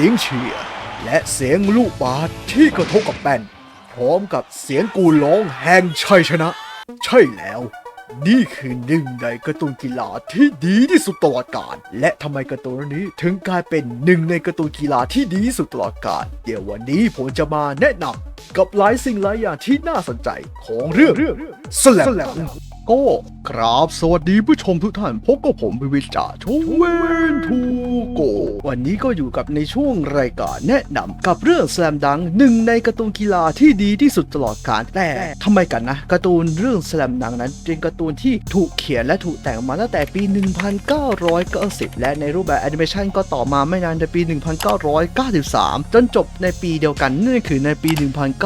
สียงเชียร์และเสียงลูกบาสที่กระทบกับแป้น พร้อมกับเสียงกูร้องแห่งชัยชนะ ใช่แล้ว นี่คือหนึ่งในการ์ตูนกีฬาที่ดีที่สุดตลอดกาลและทำไมการ์ตูนนี้ถึงกลายเป็นหนึ่งในการ์ตูนกีฬาที่ดีที่สุดตลอดกาลเดี๋ยววันนี้ผมจะมาแนะนำกับหลายสิ่งหลายอย่างที่น่าสนใจของเรื่องสแลมก็ ครับสวัสดีผู้ชมทุกท่านพบกับผมวิวิจาชเวนทูโก วันนี้ก็อยู่กับในช่วงรายการแนะนำกับเรื่องสแลมดังหนึ่งในการ์ตูนกีฬาที่ดีที่สุดตลอดกาลแต่ทำไมกันนะการ์ตูนเรื่องสแลมดังนั้นเป็นการ์ตูนที่ถูกเขียนและถูกแต่งมาตั้งแต่ปี 1990 และในรูปแบบแอนิเมชันก็ต่อมาไม่นานในปี 1993 จนจบในปีเดียวกันนั่นคือในปี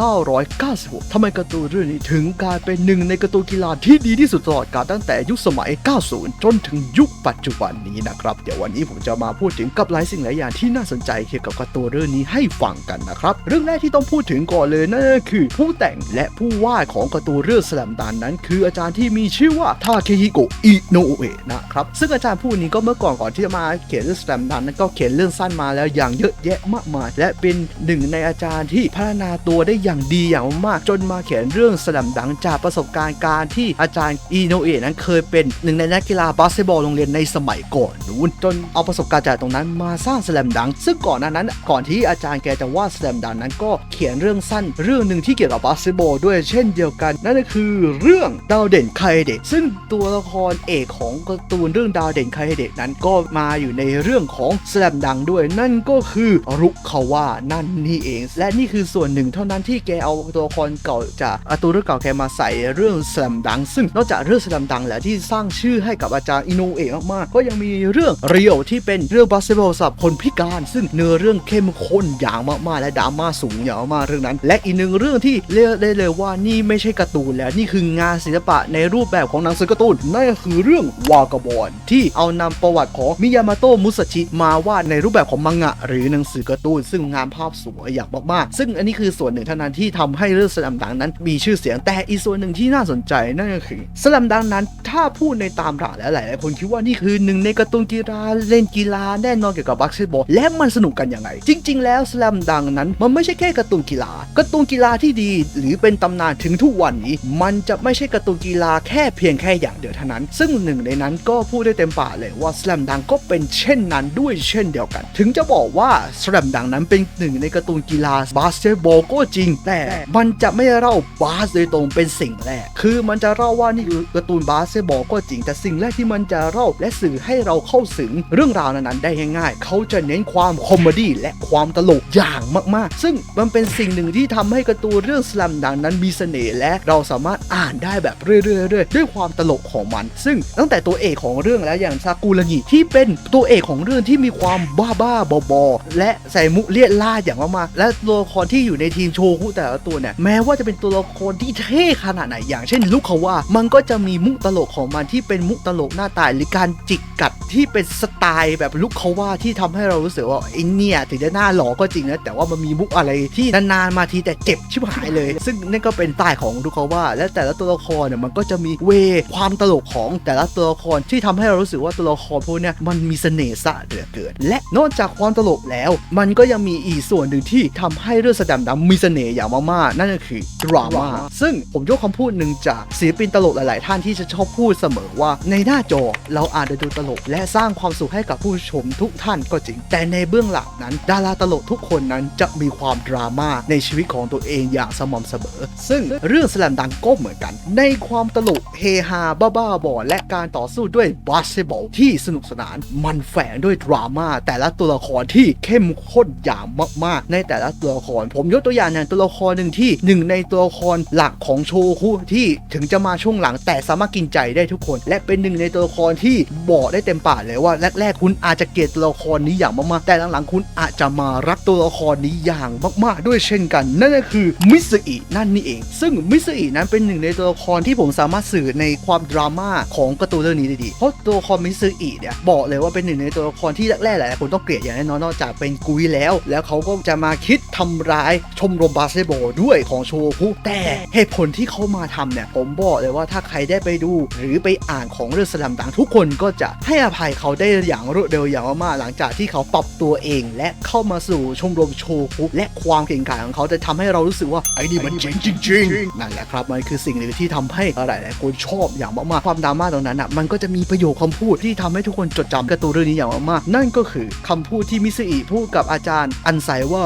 1996ทำไมการ์ตูนเรื่องนี้ถึงกลายเป็นหนึ่งในการ์ตูนกีฬาที่ดีที่สุดตลอดกาลตั้งแต่ยุคสมัย 90 จนถึงยุคปัจจุบันนี้นะครับ เดี๋ยววันนี้ผมจะมาพูดถึงกับหลายสิ่งหลายอย่างที่น่าสนใจเกี่ยวกับการ์ตูนเรื่องนี้ให้ฟังกันนะครับ เรื่องแรกที่ต้องพูดถึงก่อนเลยนั่นก็คือ ผู้แต่งและผู้วาดของการ์ตูนเรื่องสลัมดันนั้น คืออาจารย์ที่มีชื่อว่าทาเคฮิโกะอิโนเอะนะครับ ซึ่งอาจารย์ผู้นี้ก็เมื่อก่อนก่อนที่จะมาเขียนเรื่องสลัมดันนั้นก็เขียนเรื่องสั้นมาแล้วอย่างเยอะแยะมากมาย และเป็นหนึ่งในอาจารย์ที่พัฒนาตัวได้อย่างดีอย่างมากจนมาเขียนเรื่องสลัมดังจากประสบการณ์การที่อาจารย์อิโนเอะนั้นเคยเป็นหนึ่งในนักกีฬาบาสเกตบอลโรงเรียนในสมัยก่อนนู้นจนเอาประสบการณ์จากตรงนั้นมาสร้างแสลมดัง ซึ่งก่อนหน้านั้นก่อนที่อาจารย์แกจะวาดแสลมดังนั้นก็เขียนเรื่องสั้นเรื่องหนึ่งที่เกี่ยวกับบาสเกตบอลด้วยเช่นเดียวกัน นั่นก็คือเรื่องดาวเด่นไคเดะซึ่งตัวละครเอกของการ์ตูนเรื่องดาวเด่นไคเดะนั้นก็มาอยู่ในเรื่องของแสลมดังด้วย นั่นก็คือรุคาวานั่นนี่เอง และนี่คือส่วนหนึ่งเท่านั้นที่แกเอาตัวละครเก่าจากกาตูเรื่องเก่าแกมาใส่เรื่องแสลมดัง ซึ่งนอกจากเรื่องสแลมดังแล้วที่สร้างชื่อให้กับอาจารย์อิโนเอะมากๆ ก็ยังมีเรื่องเรียวที่เป็นเรื่องบาสเกตบอลสำหรับคนพิการ ซึ่งเนื้อเรื่องเข้มข้นอย่างมากๆ และดราม่าสูงอย่างมากเรื่องนั้น และอีกหนึ่งเรื่องที่เรียกได้เลยว่านี่ไม่ใช่การ์ตูนแล้วนี่คืองานศิลปะในรูปแบบของหนังสือการ์ตูนนั่นก็คือเรื่องวากาบอนที่เอานำประวัติของมิยามาโตะมุสชิมาวาดในรูปแบบของมังงะ หรือหนังสือการ์ตูนซึ่งงานภาพสวยอย่างมากๆ ซึ่งอันนี้คือส่วนหนึ่งเท่านั้นที่ทำให้เรื่องสลัมดังนั้น มีชื่อเสียงแต่อีกส่วนหนึ่งที่น่าสนใจนั่นก็คือสลัมดังนั้นถ้าพูดในตามหลักแล้วหลายๆคนคิดว่านี่คือหนึ่งในการ์ตูนกีฬาเล่นกีฬาแน่นอนเกี่ยวกับบาสเกตบอลและมันสนุกกันยังไง จริง ๆ แล้วสแลมดังนั้น มันไม่ใช่แค่การ์ตูนกีฬาการ์ตูนกีฬาที่ดี หรือเป็นตำนานถึงทุกวันนี้ มันจะไม่ใช่การ์ตูนกีฬาแค่เพียงแค่อย่างเดียวเท่านั้น ซึ่งหนึ่งในนั้นก็พูดได้เต็มปากเลยว่าสแลมดังก็เป็นเช่นนั้นด้วยเช่นเดียวกัน ถึงจะบอกว่าสแลมดังนั้นเป็นหนึ่งในการ์ตูนกีฬาบาสเกตบอลก็จริง แต่มันจะไม่เล่าบาสโดยตรงเป็นสิ่งแรกคือมันจะเล่าว่านี่คือการ์ตูนบาสเกตบอลก็จริงแต่สิ่งแรกที่มันจะเล่าและสื่อให้เราเข้าถึงเรื่องราวนั้นๆได้ง่ายๆ เขาจะเน้นความคอมเมดี้และความตลกอย่างมากๆ ซึ่งมันเป็นสิ่งหนึ่งที่ทำให้การ์ตูนเรื่องสลัมดังนั้นมีเสน่ห์และเราสามารถอ่านได้แบบเรื่อยๆด้วยความตลกของมัน ซึ่งตั้งแต่ตัวเอกของเรื่องแล้วอย่างซากุระงิที่เป็นตัวเอกของเรื่องที่มีความบ้าๆบอๆและใส่มุเลียดล่าอย่างมากๆและตัวละครที่อยู่ในทีมโชคุแต่ละตัวเนี่ยแม้ว่าจะเป็นตัวละครที่เท่ขนาดไหนอย่างเช่นลูกเขาว่ามันก็จะมีมุุกตลกของมันที่เป็นมุกตลกหน้าตายหรือการจิกกัด ที่เป็นสไตล์แบบลูกเขาว่าที่ทำให้เรารู้สึกว่าไอ้เนี่ยถึงจะหน้าหล่อก็จริงนะ แต่ว่ามันมีมุกอะไรที่นานๆมาทีแต่เจ็บชิบหายเลย ซึ่งนั่นก็เป็นสไตล์ของลูกเขาว่า และแต่ละตัวละครเนี่ยมันก็จะมีเวความตลกของแต่ละตัวละครที่ทำให้เรารู้สึกว่าตัวละครพวกเนี้ยมันมีเสน่ห์สะเหลือเกินและนอกจากความตลกแล้ว มันก็ยังมีอีกส่วนหนึ่งที่ทำให้เรื่องแสดงดำมีเสน่ห์อย่างมากๆนั่นก็คือดราม่าซึ่งผมยกคำพูดหนึ่งจากศิลปินตลกหลาย ๆ ท่านที่จะชอบพูดเสมอว่าในหน้าจอเราอาจจะดูตลกและสร้างความสุขให้กับผู้ชมทุกท่านก็จริง แต่ในเบื้องหลังนั้น ดาราตลกทุกคนนั้นจะมีความดราม่าในชีวิตของตัวเองอย่างสม่ำเสมอ ซึ่งเรื่องสแลมดังก็เหมือนกัน ในความตลกเฮฮาบ้าๆบอและการต่อสู้ด้วยบาสเกตบอลที่สนุกสนาน มันแฝงด้วยดราม่าแต่ละตัวละครที่เข้มข้นอย่างมากๆ ในแต่ละตัวละคร ผมยกตัวอย่างอย่างตัวละครหนึ่งที่หนึ่งในตัวละครหลักของโชคุที่ถึงจะมาช่วงหลังแต่สามารถกินใจได้ทุกคน และเป็นหนึ่งในตัวละครที่บอกได้เต็มปากเลยว่าแรกๆ คุณอาจจะเกลียดตัวละครนี้อย่างมากๆ แต่หลังๆ คุณอาจจะมารักตัวละครนี้อย่างมากๆ ด้วยเช่นกัน นั่นก็คือมิสอินั่นนี่เอง ซึ่งมิสอินั้นเป็นหนึ่งในตัวละครที่ผมสามารถสื่อในความดราม่าของการ์ตูนเรื่องนี้ได้ดี เพราะตัวละครมิสอิเนี่ยบอกเลยว่าเป็นหนึ่งในตัวละครที่แรกๆหลายๆคนต้องเกลียดอย่างแน่นอนนอกจากเป็นกุยแล้ว แล้วเขาก็จะมาคิดทำร้ายชมรมบาสเกตบอลด้วยของโชคุแต่เหตุผลที่เขามาทำเนี่ยผมบอกเลยว่าถ้าใครได้ไปดู หรือไปอ่านของเรื่องสลัมดังทุกคนก็จะให้อภัยยเขาได้อย่างรวดเร็วอย่างมากๆหลังจากที่เขาปรับตัวเอง และเข้ามาสู่ชมรมโชคุและความเก่งกาจของเขาจะทำให้เรารู้สึกว่าไอ้นี่มันเจ๋งจริงๆนั่นแหละครับมันคือสิ่งหนึ่งที่ทำให้หลายๆคนชอบอย่างมากๆความดราม่าตรงนั้นอะมันก็จะมีประโยคคำพูดที่ทำให้ทุกคนจดจำการ์ตูนเรื่องนี้อย่างมากๆนั่นก็คือคำพูดที่มิสอิพูดกับอาจารย์อันไซว่า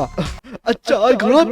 อาจารย์ครับ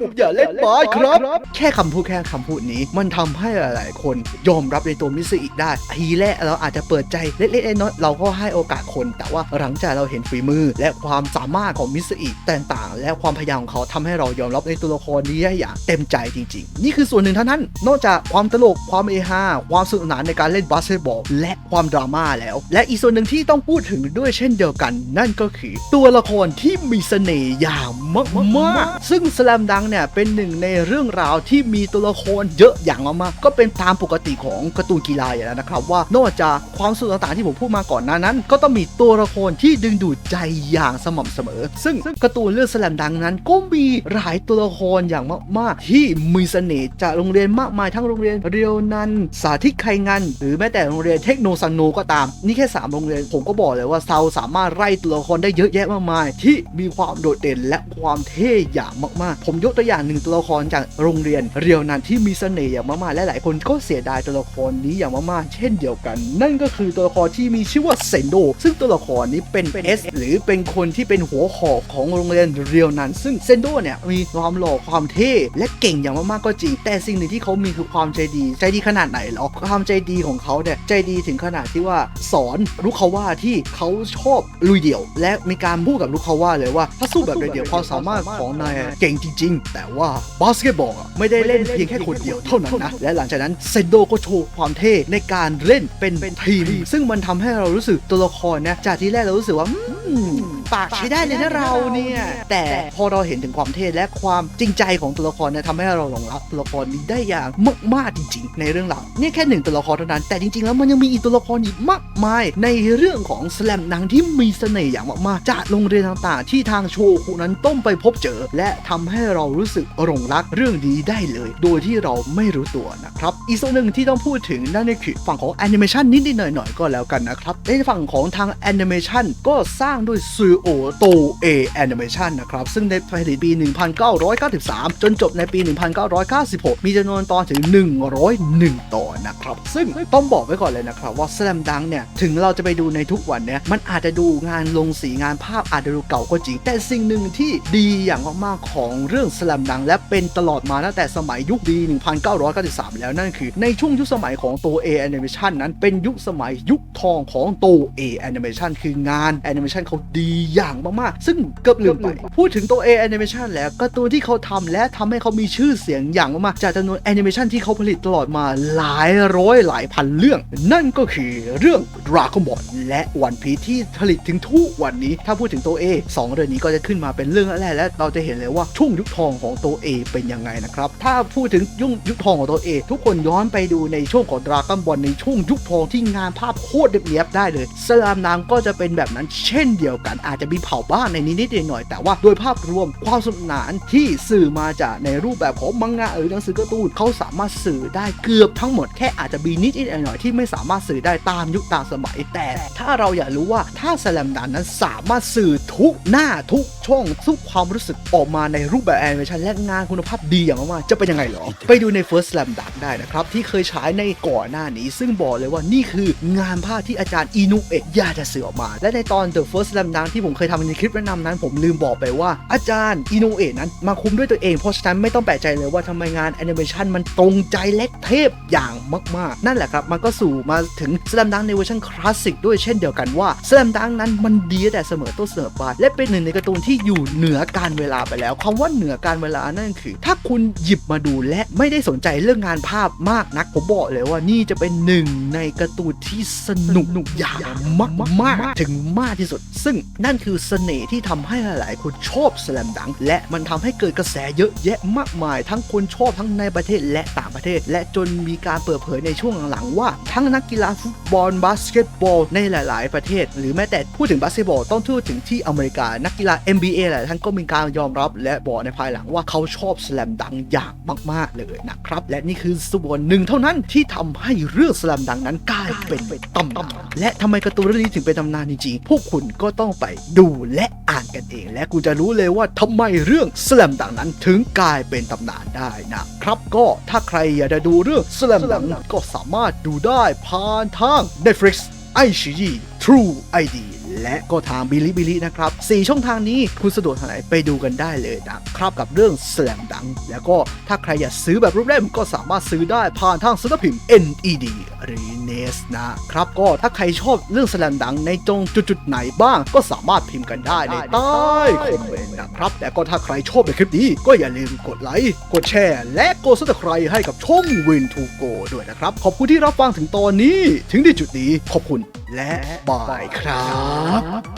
ผมอยากเล่นบาสครับ แค่คำพูดแค่คำพูดนี้ มันทำให้หลาย ๆ คนยอมรับในตัวมิสอิได้ ทีแรกเราอาจจะเปิดใจเล็ก ๆ น้อยๆเราก็ให้โอกาสคน แต่ว่าหลังจากเราเห็นฝีมือ และความสามารถของมิสอิต่างๆและความพยายามของเขาทำให้เรายอมรับในตัวละครนี้ได้อย่างเต็มใจจริง ๆ นี่คือส่วนหนึ่งเท่านั้น นอกจากความตลก ความเอฮา ความสนุกสนานในการเล่นบาสเกตบอล และความดราม่าแล้ว และอีกส่วนหนึ่งที่ต้องพูดถึงด้วยเช่นเดียวกัน นั่นก็คือตัวละครที่มีเสน่ห์อย่างมากๆซึ่งสแลมดังเนี่ยเป็นหนึ่งในเรื่องราวที่มีตัวละครเยอะอย่างมากๆก็เป็นตามปกติของการ์ตูนกีฬาอยู่แล้วนะครับว่านอกจากความสนุกต่างๆที่ผมพูดมาก่อนหน้านั้น ก็ต้องมีตัวละครที่ดึงดูดใจอย่างสม่ำเสมอ ซึ่งการ์ตูนเรื่องสแลมดังนั้นก็มีหลายตัวละครอย่างมากๆ ที่มีเสน่ห์จากโรงเรียนมากมายทั้งโรงเรียนเรียวนันสาธิตไคงานหรือแม้แต่โรงเรียนเทคโนซันโนก็ตาม นี่แค่ 3 โรงเรียนผมก็บอกเลยว่าเซาสามารถไล่ตัวละครได้เยอะแยะมากมาย ที่มีความโดดเด่นและความเทอย่างมากๆ ผมยกตัวอย่างหนึ่งตัวละครจากโรงเรียนเรียวนันที่มีเสน่ห์อย่างมากๆ และหลายคนก็เสียดายตัวละครนี้อย่างมากๆ เช่นเดียวกัน นั่นก็คือตัวละครที่มีชื่อว่าเซนโด ซึ่งตัวละครนี้เป็น S หรือเป็นคนที่เป็นหัวหอกของโรงเรียนเรียวนันซึ่งเซนโดเนี่ยมีความหล่อความเท่และเก่งอย่างมากๆก็จริง แต่สิ่งหนึ่งที่เขามีคือความใจดี ใจดีขนาดไหนหรอความใจดีของเขาเนี่ยใจดีถึงขนาดที่ว่าสอนลูกเขาว่าที่เขาชอบลุยเดี่ยว และมีการพูดกับลูกเขาว่าเลยว่าถ้าสู้แบบเดี่ยวความสามารถของนายเก่งจริง ๆ แต่ว่าบาสเกตบอลอะไม่ได้เล่นเพียงแค่คนเดียวเท่านั้นนะ และหลังจากนั้นเซนโดก็โชว์ความเท่ในการเล่นเป็นทีม ซึ่งมันทำให้เรารู้สึกตัวละครเนี่ยจากที่แรกเรารู้สึกว่าอืม ปากใช้ได้เลยนะเราเนี่ย แต่พอเราเห็นถึงความเท่และความจริงใจของตัวละครเนี่ยทำให้เราหลงรักตัวละครนี้ได้อย่างมากๆจริง ๆ ในเรื่องราวนี่แค่หนึ่งตัวละครเท่านั้น แต่จริงๆ แล้วมันยังมีอีกตัวละครอีกมากมาย ในเรื่องของสแลมหนังที่มีเสน่ห์อย่างมากๆจากโรงเรียนต่างๆ ที่ทางโชคุนั้นต้องไปพบเจอ และทำให้เรารู้สึกหลงรักเรื่องนี้ได้เลย โดยที่เราไม่รู้ตัวนะครับอีกส่วนหนึ่งที่ต้องพูดถึงนั่นก็คือฝั่งของแอนิเมชันนิดๆหน่อยๆก็แล้วกันนะครับในฝั่งของทางแอนิเมชันก็สร้างด้วยซูโอโตเอแอนิเมชันนะครับ ซึ่งในผลิตปี 1993 จนจบในปี 1996 มีจำนวนตอนถึง 101 ตอนนะครับ ซึ่งต้องบอกไว้ก่อนเลยนะครับ ว่า Slam Dunk เนี่ย ถึงเราจะไปดูในทุกวันเนี่ย มันอาจจะดูงานลงสีงานภาพอาจจะดูเก่าก็จริง แต่สิ่งหนึ่งที่ดีอย่างมากๆของเรื่อง Slam Dunk และเป็นตลอดมาตั้งแต่สมัยยุคปี 1993 แล้วนั่นคือ ในช่วงยุคสมัยของโตัว A Animation นั้นเป็นยุคสมัยยุคทองของโตัว A Animation คืองาน Animation เขาดีอย่างมากๆ ซึ่งเกือบลืมไป พูดถึงตัว A Animation แล้วการ์ตูนที่เขาทำและทำให้เขามีชื่อเสียงอย่างมากๆ จากจำนวนแอนิเมชันที่เขาผลิตตลอดมาหลายร้อยหลายพันเรื่อง นั่นก็คือเรื่อง Dragon Ball และ One Piece ที่ผลิตถึงทุกวันนี้ ถ้าพูดถึงตัว A สองเรื่องนี้ก็จะขึ้นมาเป็นเรื่องแรกๆและเราจะเห็นเลยว่าช่วงยุคทองของตัว A เป็นยังไงนะครับ ถ้าพูดถึงยุคยุคทองของตัว A ทุกคนย้อนไปดูในช่วงของ Dragon Ball ในช่วงยุคทองที่งานภาพโคตรเรียบๆได้เลยสลามนามก็จะเป็นแบบนั้นเช่นเดียวกันอาจจะมีเผาบ้างในนิดๆหน่อยๆแต่ว่าโดยภาพรวมความสนุกสนานที่สื่อมาจากในรูปแบบของมังงะหรือหนังสือการ์ตูนเขาสามารถสื่อได้เกือบทั้งหมดแค่อาจจะมีนิดๆหน่อยๆที่ไม่สามารถสื่อได้ตามยุคตามสมัย แต่ถ้าเราอยากรู้ว่าถ้าสแลมดันนั้นสามารถสื่อทุกหน้าทุก ช่องทุกความรู้สึกออกมาในรูปแบบแอนิเมชันและงานคุณภาพดีอย่างมากๆจะเป็นยังไงเหรอ ไปดูใน First Slam Dunk ได้นะครับ ที่เคยฉายในก่อนหน้านี้ ซึ่งบอกเลยว่านี่คืองานภาพที่อาจารย์อินุเอะอยากจะสื่อออกมา และในตอน The First Slam Dunk ที่ผมเคยทำในคลิปแนะนำนั้น ผมลืมบอกไปว่าอาจารย์อินุเอะนั้นมาคุมด้วยตัวเองเพราะฉะนั้นไม่ต้องแปลกใจเลยว่าทำไมงานแอนิเมชันมันตรงใจและเทพอย่างมากๆ นั่นแหละครับมันก็สู่มาถึง Slam Dunk ในเวอร์ชันคลาสสิกด้วยเช่นเดียวกันว่า Slam Dunk นั้นมันดีตั้งแต่เสมอต้นเสมอปลายและเป็นหนึ่งในการ์ตูนที่อยู่เหนือการเวลาไปแล้วคำว่าเหนือการเวลานั่นคือ ถ้าคุณหยิบมาดูและไม่ได้สนใจเรื่องงานภาพมากนัก ผมบอกเลยว่านี่จะเป็นหนึ่งในการ์ตูนที่สนุกอย่างมากมากๆถึงมากที่สุด ซึ่งนั่นคือเสน่ห์ที่ทำให้หลายๆ คนชอบสแลมดัง และมันทำให้เกิดกระแสเยอะแยะมากมาย ทั้งคนชอบทั้งในประเทศและต่างประเทศ และจนมีการเปิดเผยในช่วงหลังๆว่าทั้งนักกีฬาฟุตบอลบาสเกตบอลในหลาย ๆ ประเทศ หรือแม้แต่พูดถึงบาสเกตบอลต้องพูดถึงที่อเมริกานักกีฬา NBA NBA หลายท่านก็มีการยอมรับและบอกในภายหลังว่าเขาชอบสแลมดังอย่างมาก ๆ เลยนะครับ และนี่คือส่วนหนึ่งเท่านั้นที่ทำให้เรื่องสแลมดังนั้นกลายเป็นตำนานและทำไมการ์ตูนเรื่องนี้ถึงเป็นตำนานจริงๆพวกคุณก็ต้องไปดูและอ่านกันเอง และคุณจะรู้เลยว่าทำไมเรื่องสแลมดังนั้นถึงกลายเป็นตำนานได้นะครับ ก็ถ้าใครอยากจะดูเรื่องสแลมดังก็สามารถดูได้ผ่านทาง Netflix ไอชี True ID และก็ทางบิลิบิลินะครับ4ช่องทางนี้คุณสะดวกทางไหนไปดูกันได้เลยนะครับกับเรื่องแสลมดัง แล้วก็ถ้าใครอยากซื้อแบบรูปเล่มก็สามารถซื้อได้ผ่านทางสำนักพิมพ์ NED หรือเนสนะครับ ก็ถ้าใครชอบเรื่องสแลนดังในจงจุดๆไหนบ้าง ก็สามารถพิมพ์กันได้ในใต้คอมเมนต์นะครับ แต่ก็ถ้าใครชอบในคลิปนี้ ก็อย่าลืมกดไลค์กดแชร์ และกด subscribe ให้กับช่อง Win to Go ด้วยนะครับ ขอบคุณที่รับฟังถึงตอนนี้ ถึงที่จุดนี้ขอบคุณและบายครับ